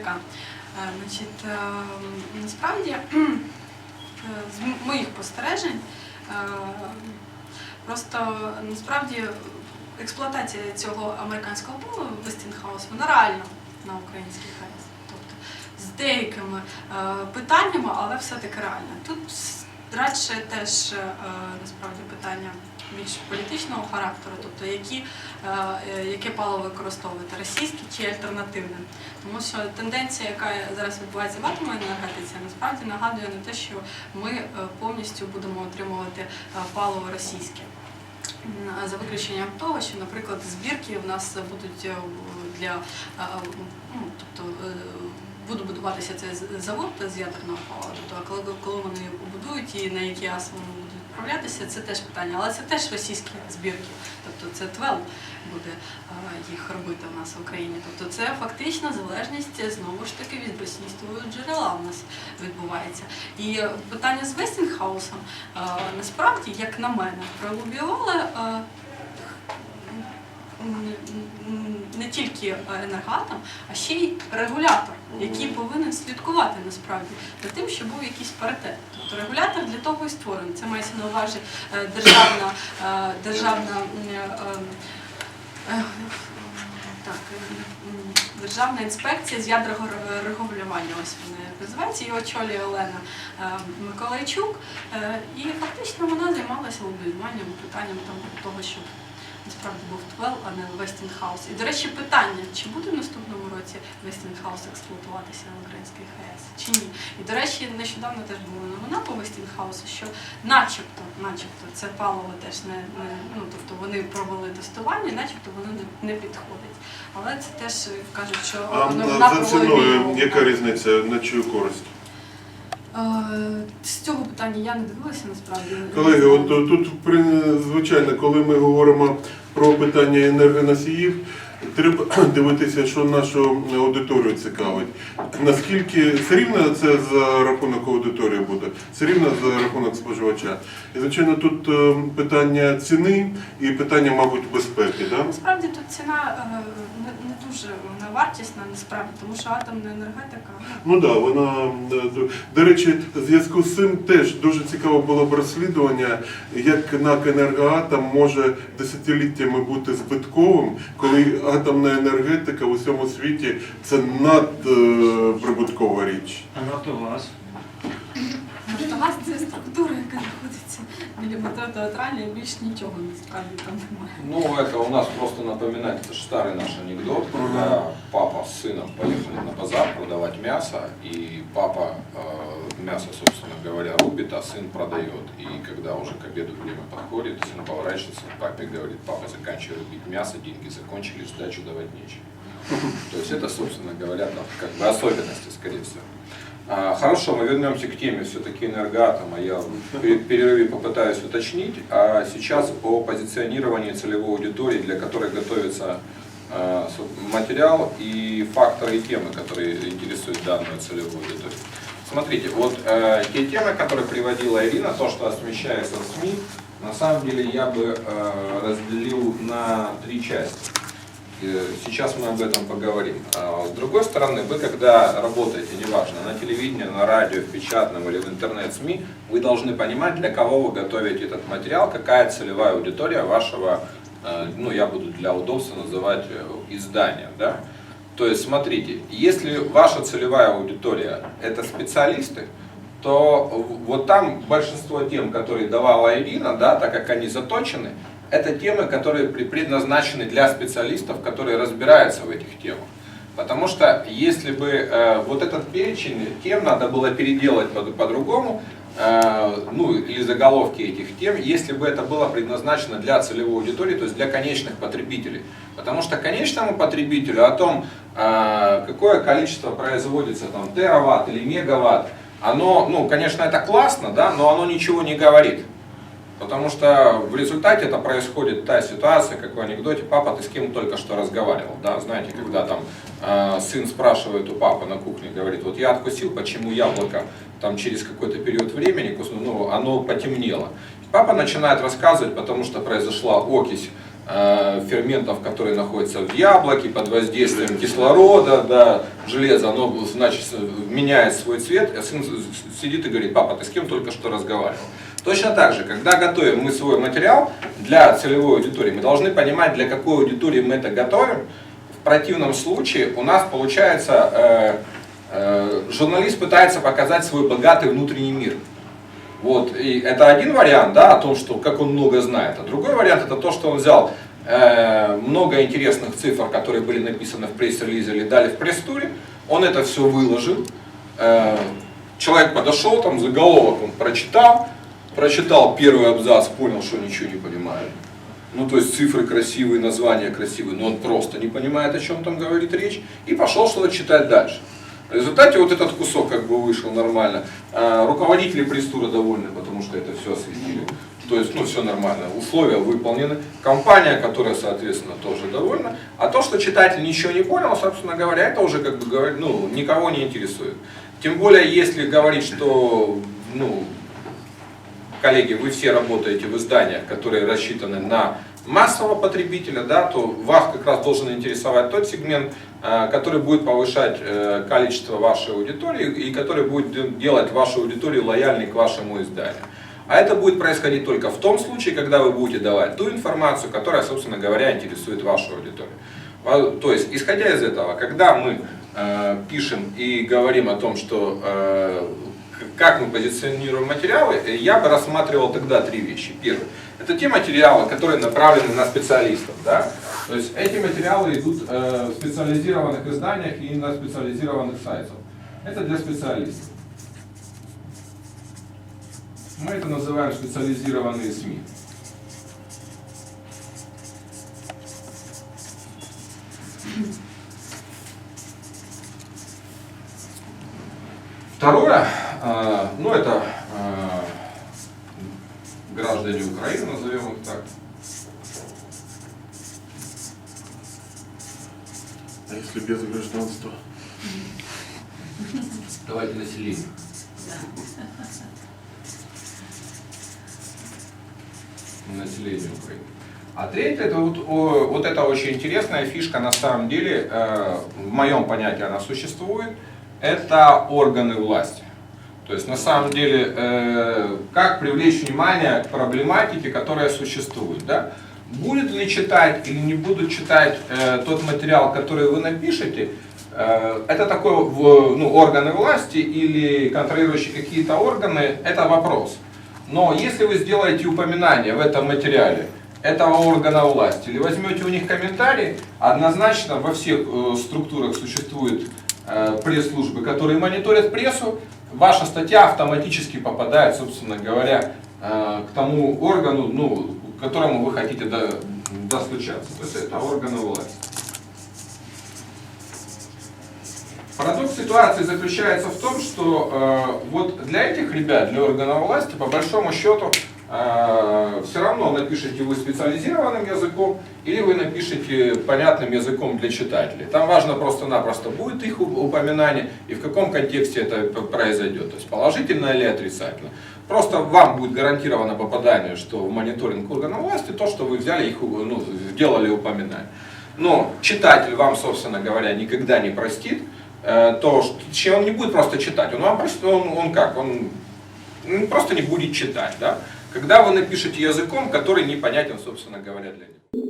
така. Е, Значить, е, насправді, е, з моїх спостережень, просто насправді експлуатація цього американського полу Westinghouse, вона реальна на українських хайс. Тобто з деякими питаннями, але все-таки реальна. Тут радше теж е, насправді питання більш політичного характеру, тобто які, е, е, яке паливо використовувати, російське чи альтернативне. Тому що тенденція, яка зараз відбувається в атомній енергетиці, насправді нагадує на те, що ми повністю будемо отримувати паливо російське. За виключенням того, що, наприклад, збірки в нас будуть для ну, тобто, буде будуватися цей завод з ядерного палива. Тобто, коли, коли вони побудують і на які вони будуть відправлятися, це теж питання. Але це теж російські збірки. Тобто це ТВЕЛ буде їх робити в нас в Україні. Тобто це фактично залежність знову ж таки від російського джерела у нас відбувається. І питання з Вестінгхаусом е, насправді, як на мене, пролобіювали тільки енергатом, а ще й регулятор, який повинен слідкувати насправді за тим, щоб був якийсь паритет. Тобто регулятор для того і створений. Це мається на увазі е, державна, е, державна е, е, так, е, державна інспекція з ядерного ре- регулювання. Ось вона як називається, її очолює Олена е, Миколайчук. Е, І фактично вона займалася лобіюванням, питанням там, того, щоб насправді був ТВЕЛ, а не Westinghouse. І, до речі, питання, чи буде в наступному році Westinghouse експлуатуватися на українській ХАЕС, чи ні. І, до речі, нещодавно теж була новина по Westinghouse, що начебто, начебто це паливо теж не, не ну, тобто вони провели тестування, начебто воно не, не підходить. Але це теж кажуть, що А новина за ціною яка різниця на чию користь? Е, З цього питання я не дивилася насправді. Колеги, от тут при- звичайно, коли ми говоримо про питання енергоносіїв, Треба дивитися, що нашу аудиторію цікавить. Наскільки все рівно це за рахунок аудиторії буде, все рівно за рахунок споживача. І звичайно, тут е, питання ціни і питання, мабуть, безпеки. Да? Насправді тут ціна е, не, дуже вартісна, насправді, тому що атомна енергетика. Ну так, да, вона е, до- до речі, в зв'язку з цим теж дуже цікаво було б розслідування, як НАК «Енергоатом» може десятиліттями бути збитковим, коли атомна енергетика в усьому світі це надприбуткова річ. А Нафтогаз. Нафтогаз це структура, яка знаходиться біля метро театральної, і більш нічого насправді там немає. Ну, это у нас просто напоминает, это же старый наш анекдот, когда папа с сыном поехали на базар продавать мясо, и папа э, мясо, собственно говоря, рубит, а сын продает. И когда уже к обеду время подходит, сын поворачивается к папе и говорит, папа, заканчивай рубить мясо, деньги закончились, сдачу давать нечего. То есть это, собственно говоря, там, как бы особенности, скорее всего. А, Хорошо, мы вернемся к теме все-таки энергоатома. Я в пе- перерыве попытаюсь уточнить. А сейчас о позиционировании целевой аудитории, для которой готовится а, материал и факторы и темы, которые интересуют данную целевую аудиторию. Смотрите, вот э, те темы, которые приводила Ирина, то, что освещается в СМИ, на самом деле я бы э, разделил на три части. Э, Сейчас мы об этом поговорим. А С другой стороны, вы когда работаете, неважно, на телевидении, на радио, в печатном или в интернет-СМИ, вы должны понимать, для кого вы готовите этот материал, какая целевая аудитория вашего, э, ну я буду для удобства называть э, издания. Да? То есть смотрите, если ваша целевая аудитория это специалисты, то вот там большинство тем, которые давала Ирина, да, так как они заточены, это темы, которые предназначены для специалистов, которые разбираются в этих темах. Потому что если бы э, вот этот перечень тем надо было переделать по- по-другому, э, ну или заголовки этих тем, если бы это было предназначено для целевой аудитории, то есть для конечных потребителей. Потому что конечному потребителю о том, э, какое количество производится там тераватт или мегаватт, оно, ну, конечно, это классно, да, но оно ничего не говорит. Потому что в результате это происходит та ситуация, как в анекдоте, папа, ты с кем только что разговаривал, да, знаете, когда там э, сын спрашивает у папы на кухне, говорит, вот я откусил, почему яблоко там через какой-то период времени, ну, оно потемнело. Папа начинает рассказывать, потому что произошла окись э, ферментов, которые находятся в яблоке, под воздействием кислорода, да, железа, оно значит, меняет свой цвет, а сын сидит и говорит, папа, ты с кем только что разговаривал? Точно так же, когда готовим мы свой материал для целевой аудитории, мы должны понимать, для какой аудитории мы это готовим. В противном случае у нас получается, э, э, журналист пытается показать свой богатый внутренний мир. Вот, и это один вариант, да, о том, что как он много знает. А другой вариант это то, что он взял э, много интересных цифр, которые были написаны в пресс-релизе или дали в пресс-туре, он это все выложил, Э, человек подошел, там заголовок он прочитал, прочитал первый абзац, понял, что ничего не понимает. Ну, то есть цифры красивые, названия красивые, но он просто не понимает, о чем там говорит речь, и пошел что-то читать дальше. В результате вот этот кусок как бы вышел нормально. А, руководители пресс-тура довольны, потому что это все осветили. То есть, ну, все нормально, условия выполнены. Компания, которая, соответственно, тоже довольна. А то, что читатель ничего не понял, собственно говоря, это уже, как бы, ну, никого не интересует. Тем более, если говорить, что, ну, коллеги, вы все работаете в изданиях, которые рассчитаны на массового потребителя, да, то вас как раз должен интересовать тот сегмент, э, который будет повышать э, количество вашей аудитории и который будет де- делать вашу аудиторию лояльной к вашему изданию. А это будет происходить только в том случае, когда вы будете давать ту информацию, которая, собственно говоря, интересует вашу аудиторию. То есть, исходя из этого, когда мы э, пишем и говорим о том, что как мы позиционируем материалы, э, я бы рассматривал тогда три вещи. Первое. Это те материалы, которые направлены на специалистов. Да? То есть эти материалы идут э, в специализированных изданиях и на специализированных сайтах. Это для специалистов. Мы это называем специализированные СМИ. Второе, ну это э, граждане Украины, назовем их так. А если без гражданства? Давайте население. Население Украины. А третье, это вот, о, вот это очень интересная фишка, на самом деле, э, в моем понятии она существует, это органы власти. То есть на самом деле, э, как привлечь внимание к проблематике, которая существует. Да? Будет ли читать или не будут читать э, тот материал, который вы напишете, э, это такой в- ну, органы власти или контролирующие какие-то органы, это вопрос. Но если вы сделаете упоминание в этом материале этого органа власти или возьмете у них комментарий, однозначно во всех э, структурах существуют э, пресс-службы, которые мониторят прессу, ваша статья автоматически попадает, собственно говоря, э, к тому органу, ну, к которому вы хотите до- достучаться. То есть это органы власти. Парадокс ситуации заключается в том, что э, вот для этих ребят, для органов власти, по большому счету, все равно напишите вы специализированным языком или вы напишите понятным языком для читателей. Там важно просто-напросто, будет их уп- упоминание и в каком контексте это произойдет. То есть положительно или отрицательно. Просто вам будет гарантировано попадание, что в мониторинг органов власти, то, что вы взяли их, ну, сделали упоминание. Но читатель вам, собственно говоря, никогда не простит, э, то, что он не будет просто читать, он вам простит, он, он как, он просто не будет читать, да? Когда вы напишете языком, который непонятен, собственно говоря, для него.